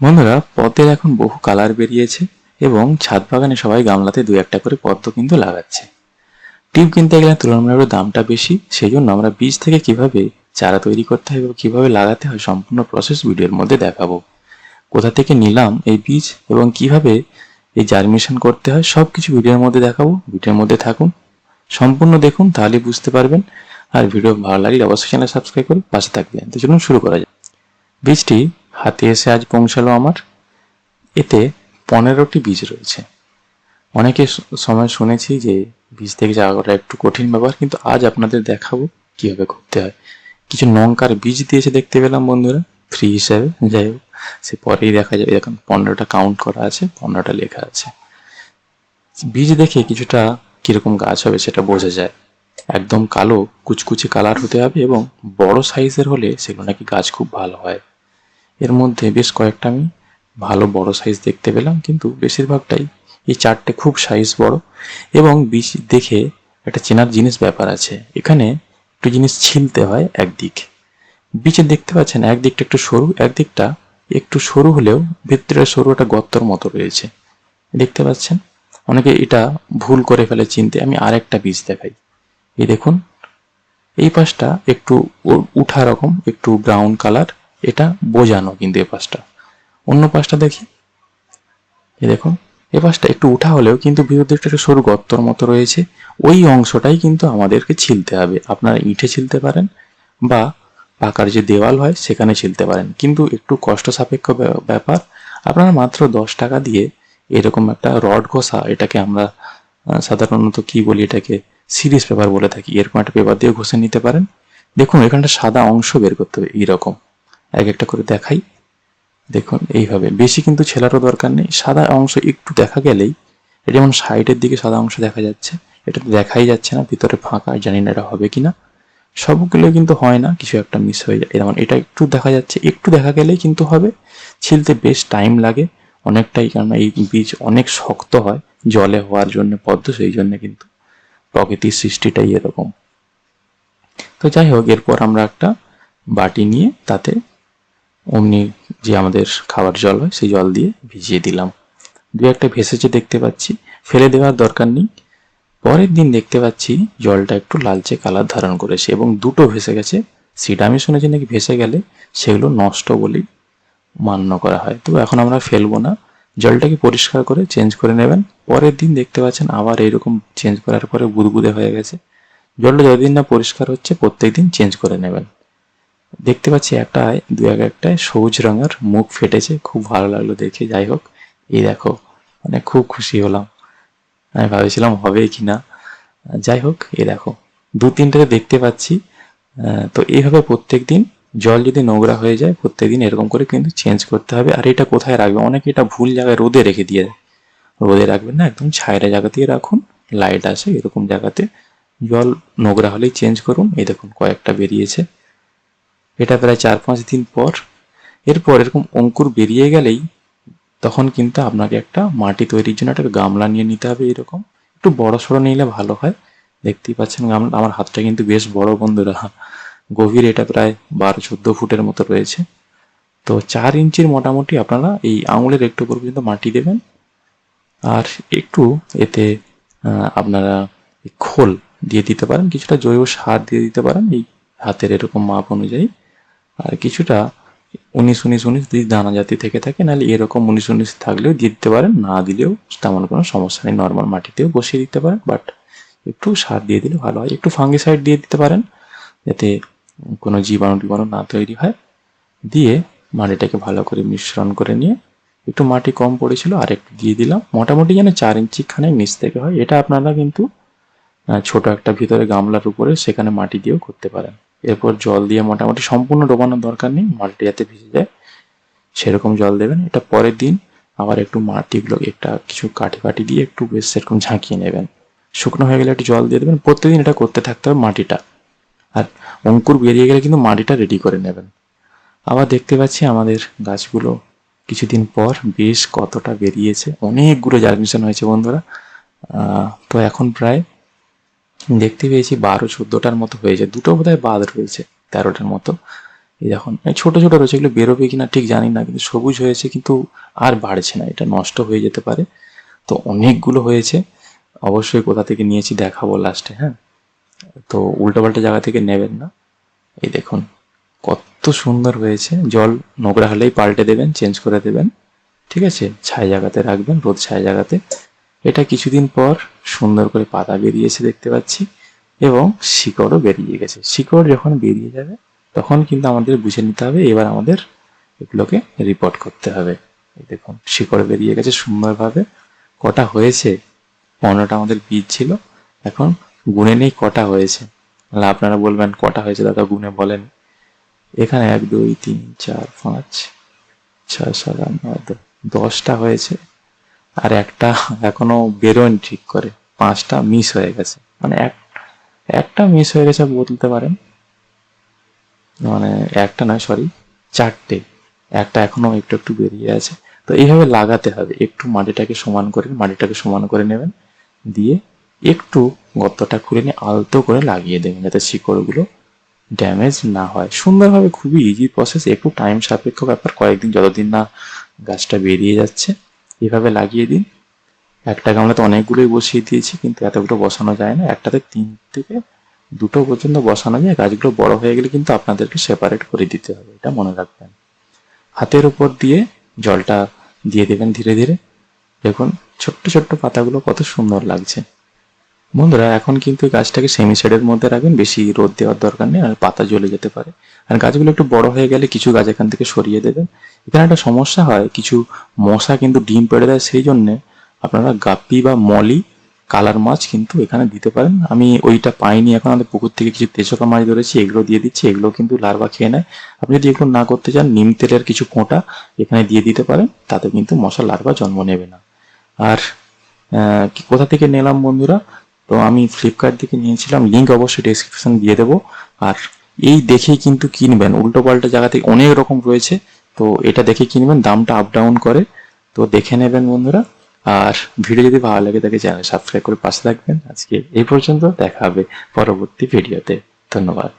বন্ধুরা পদ্মের এখন বহু কালার বেরিয়েছে এবং ছাদ বাগানে সবাই গামলাতে দু একটা করে পদ্ম কিন্তু লাগাচ্ছে। টিপ কিনতে গেলে তুলনামূলক দামটা বেশি সেই জন্য আমরা বীজ থেকে কীভাবে চারা তৈরি করতে হয় এবং কীভাবে লাগাতে হয় সম্পূর্ণ প্রসেস ভিডিওর মধ্যে দেখাবো। কোথা থেকে নিলাম এই বীজ এবং কীভাবে এই জার্মিনেশন করতে হয় সব কিছু ভিডিওর মধ্যে দেখাবো। ভিডিওর মধ্যে থাকুন, সম্পূর্ণ দেখুন তাহলে বুঝতে পারবেন। আর ভিডিও ভালো লাগলে অবশ্যই চ্যানেল সাবস্ক্রাইব করে পাশে থাকবেন। তো চলুন শুরু করা যাক। বীজটি হাতে এসে আজ পৌঁছালো আমার। এতে পনেরোটি বীজ রয়েছে। অনেকে সময় শুনেছি যে বীজ থেকে যাওয়া করা একটু কঠিন ব্যাপার, কিন্তু আজ আপনাদের দেখাবো কীভাবে করতে হয়। কিছু লঙ্কার বীজ দিয়েছে দেখতে পেলাম বন্ধুরা ফ্রি হিসাবে যাই হোক, সে পরেই দেখা যাবে। এখন পনেরোটা কাউন্ট করা আছে, পনেরোটা লেখা আছে। বীজ দেখে কিছুটা কীরকম গাছ হবে সেটা বোঝা যায়। একদম কালো, কুচকুচে কালার হতে হবে এবং বড় সাইজের হলে সেগুলো নাকি গাছ খুব ভালো হয়। এর মধ্যে বেশ কয়েকটা আমি ভালো বড় সাইজ দেখতে পেলাম, কিন্তু বেশিরভাগটাই এই চারটে খুব সাইজ বড় এবং বীজ দেখে একটা চেনার জিনিস ব্যাপার আছে। এখানে একটু জিনিস ছিলতে হয় একদিক। বীজে দেখতে পাচ্ছেন একদিকটা একটু সরু, একদিকটা একটু সরু হলেও ভিতরে সরু একটা গর্তর মতো রয়েছে। দেখতে পাচ্ছেন? অনেকে এটা ভুল করে ফেলে চিনতে, আমি আরেকটা বীজ দেখাই। এই দেখুন, এই পাশটা একটু উঠা রকম, একটু ব্রাউন কালার এটা বোঝানো কিন্তু এ পাশটা। অন্য পাশটা দেখি। এই দেখুন এ পাশটা একটু উঠা হলেও কিন্তু ভিতর একটা সরু গর্তর মতো রয়েছে। ওই অংশটাই কিন্তু আমাদেরকে ছিলতে হবে। আপনারা ইঁটে ছিলতে পারেন বা পাকার যে দেওয়াল হয় সেখানে ছিলতে পারেন। কিন্তু একটু কষ্ট সাপেক্ষ ব্যা- ব্যাপার, আপনারা মাত্র দশ টাকা দিয়ে এরকম একটা রড ঘষা, এটাকে আমরা সাধারণত কি বলি এটাকে, সিরিজ পেপার বলে থাকি, এরকম একটা পেপার দিয়ে ঘষে নিতে পারেন। দেখুন, এখানটা সাদা অংশ বের করতে হবে, এইরকম। এক একটা করে দেখাই। দেখুন, এইভাবে। বেশি কিন্তু ছেলারও দরকার নেই। সাদা অংশ একটু দেখা গেলেই এটা যেমন সাইডের দিকে সাদা অংশ দেখা যাচ্ছে, এটা তো দেখাই যাচ্ছে না, ভিতরে ফাঁকা, জানি না এটা হবে কিনা। সবগুলো কিন্তু হয় না, কিছু একটা মিস হয়ে যায়। যেমন এটা একটু দেখা যাচ্ছে, একটু দেখা গেলেই কিন্তু হবে। ছিলতে বেশ টাইম লাগে, অনেকটাই, কারণ এই বীজ অনেক শক্ত হয়, জলে হওয়ার জন্য পদ্ম, সেই জন্য কিন্তু প্রকৃতির সৃষ্টিটাই এরকম। তো যাই হোক, এরপর আমরা একটা বাটি নিয়ে তাতে অমনি যে আমাদের খাবার জল হয়, সেই জল দিয়ে ভিজিয়ে দিলাম। দু একটা ভেসেছে দেখতে পাচ্ছি, ফেলে দেওয়ার দরকার নেই। পরের দিন দেখতে পাচ্ছি জলটা একটু লালচে কালার ধারণ করেছে এবং দুটো ভেসে গেছে। সেটা আমি শুনেছি নাকি ভেসে গেলে সেগুলো নষ্ট বলেই মান্য করা হয়। তো এখন আমরা ফেলব না। জলটাকে পরিষ্কার করে চেঞ্জ করে নেবেন। পরের দিন দেখতে পাচ্ছেন আবার এইরকম চেঞ্জ করার পরে বুদবুদে হয়ে গেছে। জলটা যতদিন না পরিষ্কার হচ্ছে, প্রত্যেক দিন চেঞ্জ করে নেবেন। দেখতে পাচ্ছি একটায় দু এক একটায় সবুজ রঙের মুখ ফেটেছে, খুব ভালো লাগল দেখে, যাই হোক। এই দেখো মানে খুব খুশি হলাম। আমি ভাবেছিলাম হবে কি না। যাই হোক, এই দেখো, দু তিনটাতে দেখতে পাচ্ছি। তো এইভাবে প্রত্যেক দিন জল যদি নোংরা হয়ে যায় প্রত্যেক দিন এরকম করে কিন্তু চেঞ্জ করতে হবে। আর এটা কোথায় রাখবে? অনেকে এটা ভুল জায়গায় রোদে রেখে দিয়ে দেয়। রোদে রাখবেন না, একদম ছায়রা জায়গাতেই রাখুন লাইট আছে এরকম জায়গাতে। জল নোংরা হলেই চেঞ্জ করুন। এই দেখুন, কয়েকটা বেরিয়েছে। এটা প্রায় চার পাঁচ দিন পর। এরপর এরকম অঙ্কুর বেরিয়ে গেলেই তখন কিন্তু আপনাকে একটা মাটি তৈরির জন্য একটা গামলা নিয়ে নিতে হবে এরকম। একটু বড় সড়ো নিলে ভালো হয়। দেখতেই পাচ্ছেন গামলা, আমার হাতটা কিন্তু বেশ বড় বন্ধুরা। গভীর এটা প্রায় বারো চোদ্দ ফুটের মতো রয়েছে। তো চার ইঞ্চির মোটামুটি আপনারা এই আঙুলের একটু উপর পর্যন্ত মাটি দেবেন। আর একটু এতে আপনারা খোল দিয়ে দিতে পারেন। কিছুটা জৈব সার দিয়ে দিতে পারেন। এই হাতের এরকম মাপ অনুযায়ী। আর কিছুটা উনিশ উনিশ উনিশ যদি দানা জাতি থেকে থাকে, নাহলে এরকম উনিশ উনিশ থাকলেও দিয়ে দিতে পারেন, না দিলেও তেমন কোনো সমস্যা নেই নর্মাল মাটিতেও বসিয়ে দিতে পারেন বাট একটু সার দিয়ে দিলে ভালো হয়, একটু ফাঙ্গিসাইড দিয়ে দিতে পারেন, যাতে কোনো জীবাণু টিবাণু না তৈরি হয়, দিয়ে মাটিটাকে ভালো করে মিশ্রণ করে নিয়ে একটু মাটি কম পড়েছিল, আর একটু দিয়ে দিলাম। মোটামুটি যেন চার ইঞ্চি খানে নিচ থেকে হয়, এটা আপনারা কিন্তু ছোট একটা ভিতরে গামলার উপরে সেখানে মাটি দিয়েও করতে পারেন। এরপর জল দিয়ে মোটামুটি সম্পূর্ণ ডোবানোর দরকার নেই মাটিটা যাতে ভিজে যায়, সেরকম জল দেবেন। এটা পরের দিন আবার একটু মাটিগুলো একটা কিছু কাঠি কাঠি দিয়ে একটু বেশ সেরকম ঝাঁকিয়ে নেবেন। শুকনো হয়ে গেলে একটু জল দিয়ে দেবেন। প্রত্যেকদিন এটা করতে থাকতে হবে মাটিটা। আর অঙ্কুর বেরিয়ে গেলে কিন্তু মাটিটা রেডি করে নেবেন। আবার দেখতে পাচ্ছি আমাদের গাছগুলো কিছুদিন পর বেশ কতটা বেরিয়েছে। অনেকগুলো জার্মিনেশন হয়েছে বন্ধুরা। তো এখন প্রায় দেখতে পেয়েছি বারো চোদ্দোটার মতো হয়েছে। দুটো বোধহয় বাদ রয়েছে, তেরোটার মতো। এই দেখুন ছোট ছোট রয়েছে, এগুলো বেরোবে কিনা ঠিক জানি না, কিন্তু সবুজ হয়েছে, কিন্তু আর বাড়ছে না, এটা নষ্ট হয়ে যেতে পারে। তো অনেকগুলো হয়েছে, অবশ্যই কোথা থেকে নিয়েছি দেখাবো লাস্টে হ্যাঁ? তো উল্টোপাল্টা জায়গা থেকে নেবেন না। এই দেখুন, কত সুন্দর হয়েছে, জল নোংরা হলেই পাল্টে দেবেন, চেঞ্জ করে দেবেন, ঠিক আছে? ছাই জায়গাতে রাখবেন, রোদ ছাই জায়গাতে। এটা কিছুদিন পর সুন্দর করে পাতা বেরিয়েছে দেখতে পাচ্ছি, এবং শিকড়ও বেরিয়ে গেছে। শিকড় যখন বেরিয়ে যাবে, তখন কিন্তু আমাদের বুঝে নিতে হবে, এবার আমাদের এগুলোকে রিপোর্ট করতে হবে। দেখুন, শিকড় বেরিয়ে গেছে সুন্দরভাবে। কটা হয়েছে? পনেরোটা আমাদের বীজ ছিল। এখন গুনে নেই, কটা হয়েছে? আপনারা বলবেন, কটা হয়েছে? দাদা গুনে বলেন। এখানে এক, দুই, তিন, চার, পাঁচ, ছয়, সাত, আট, নয় দশটা হয়েছে। আর একটা এখনও বেরোয়নি ঠিক করে। পাঁচটা মিস হয়ে গেছে। মানে এক, একটা মিস হয়ে গেছে বলতে পারেন। মানে একটা নয় সরি চারটে। একটা এখনও একটু একটু বেরিয়ে আছে। তো এইভাবে লাগাতে হবে। একটু মাটিটাকে সমান করে, মাটিটাকে সমান করে নেবেন। দিয়ে একটু গর্তটা খুলে নিয়ে আলতো করে লাগিয়ে দেবেন যাতে শিকড়গুলো ড্যামেজ না হয়। সুন্দরভাবে খুবই ইজি প্রসেস একটু টাইম সাপেক্ষ ব্যাপার। কয়েকদিন যতদিন না গাছটা বেরিয়ে যাচ্ছে। এভাবে লাগিয়ে দিন। একটা গামলাতে অনেকগুলোই বসিয়ে দিয়েছি, কিন্তু এতগুলো বসানো যায় না। একটাতে তিন থেকে দুটো পর্যন্ত বসানো যায়। গাছগুলো বড় হয়ে গেলে কিন্তু আপনাদেরকে সেপারেট করে দিতে হবে, এটা মনে রাখবেন। হাতের উপর দিয়ে জলটা দিয়ে দেবেন ধীরে ধীরে। দেখুন, ছোট্ট ছোট্ট পাতাগুলো কত সুন্দর লাগছে। বন্ধুরা, এখন কিন্তু গাছটাকে সেমি শেডের মধ্যে রাখবেন, বেশি রোদ দেওয়ার দরকার নেই, আর পাতা জ্বলে যেতে পারে। আর গাছগুলো একটু বড় হয়ে গেলে কিছু গাছ এখান থেকে সরিয়ে দেবেন। এখানে একটা সমস্যা হয়, কিছু মশা কিন্তু ডিম পেড়ে দেয়, সেই জন্যে আপনারা গাপ্পি বা মলি কালার মাছ কিন্তু এখানে দিতে পারেন। আমি ওইটা পাইনি, এখন আমাদের পুকুর থেকে কিছু তেজকা মাছ ধরেছি, এগুলো দিয়ে দিচ্ছি, এগুলো কিন্তু লার্ভা খেয়ে নেয়। আপনি যদি এগুলো না করতে চান, নিম তেলের কিছু ফোঁটা এখানে দিয়ে দিতে পারেন, তাতে কিন্তু মশা লার্ভা জন্ম নেবে না। আর কোথা থেকে নিলাম বন্ধুরা? তো আমি ফ্লিপকার্ট থেকে নিয়েছিলাম লিঙ্ক অবশ্যই ডেসক্রিপশন দিয়ে দেবো। আর এই দেখেই কিন্তু কিনবেন উল্টো পাল্টা জায়গা থেকে অনেক রকম রয়েছে। তো এটা দেখে কিনবেন, দামটা আপ ডাউন করে। তো দেখে নেবেন বন্ধুরা। আর ভিডিও যদি ভালো লাগে তাকে চ্যানেল সাবস্ক্রাইব করে পাশে থাকবেন। আজকে এই পর্যন্ত, দেখা হবে পরবর্তী ভিডিওতে। ধন্যবাদ।